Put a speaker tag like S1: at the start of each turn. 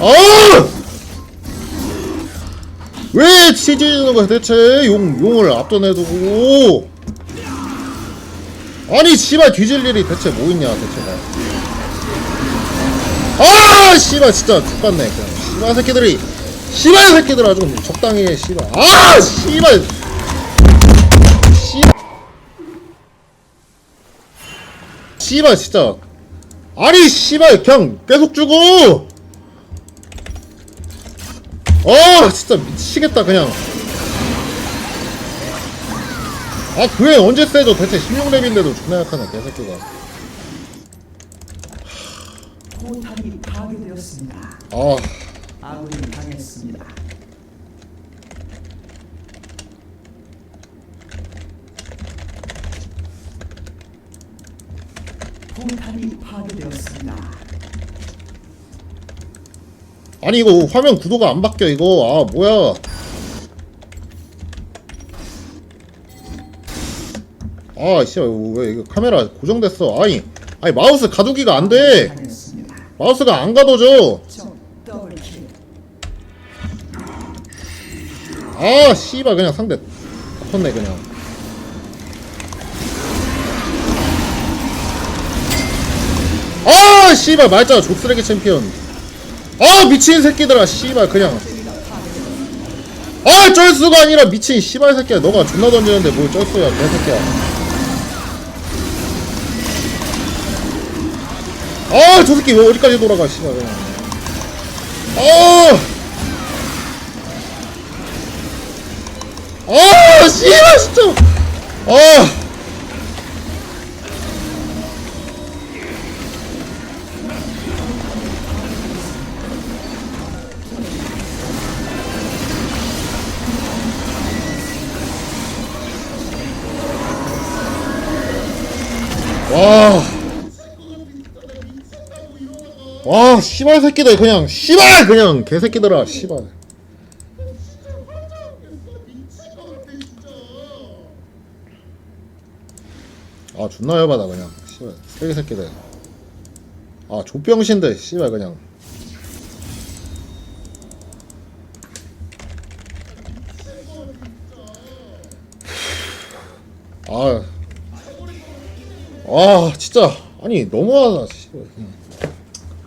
S1: 아! 왜 치즈는 거야? 대체 용, 용을 앞전해두고. 아니 씨발 뒤질 일이 대체 뭐 있냐 대체가 아 씨발 진짜 죽겠네 그냥. 씨발 새끼들이. 씨발 새끼들 아주 적당히 해 씨발. 아 씨발! 씨발. 씨발 진짜. 아니 씨발 그냥 계속 주고 아 진짜 미치겠다 그냥 아 그게 언제 세죠 대체 16렙인데도 존나 약하네 개새끼가
S2: 포탑이 파괴되었습니다.
S1: 아
S2: 아군이 당했습니다. 포탑이 파괴되었습니다.
S1: 아니 이거 화면 구도가 안 바뀌어 이거. 아 뭐야. 아 씨발 왜 이거 카메라 고정됐어? 아니 아니 마우스 가두기가 안돼. 마우스가 안 가둬져. 아 씨발 그냥 상대 아팠네 그냥. 아 씨발 말자 족쓰레기 챔피언 아 미친 새끼들아 씨발 그냥. 아 쩔수가 아니라 미친 씨발 새끼야. 너가 존나 던지는데 뭘 쩔수야 개새끼야. 아저 새끼 왜 어디까지 돌아가 씨발. 그냥 아 아, 씨발 진짜. 아. 와. 와, 씨발 새끼들 그냥 씨발! 그냥 개새끼들아, 씨발. 아 존나 열받아 그냥. 씨발 쓰레기 새끼들. 아 족병신들 씨발 그냥. 아, 아 진짜 아니 너무하다.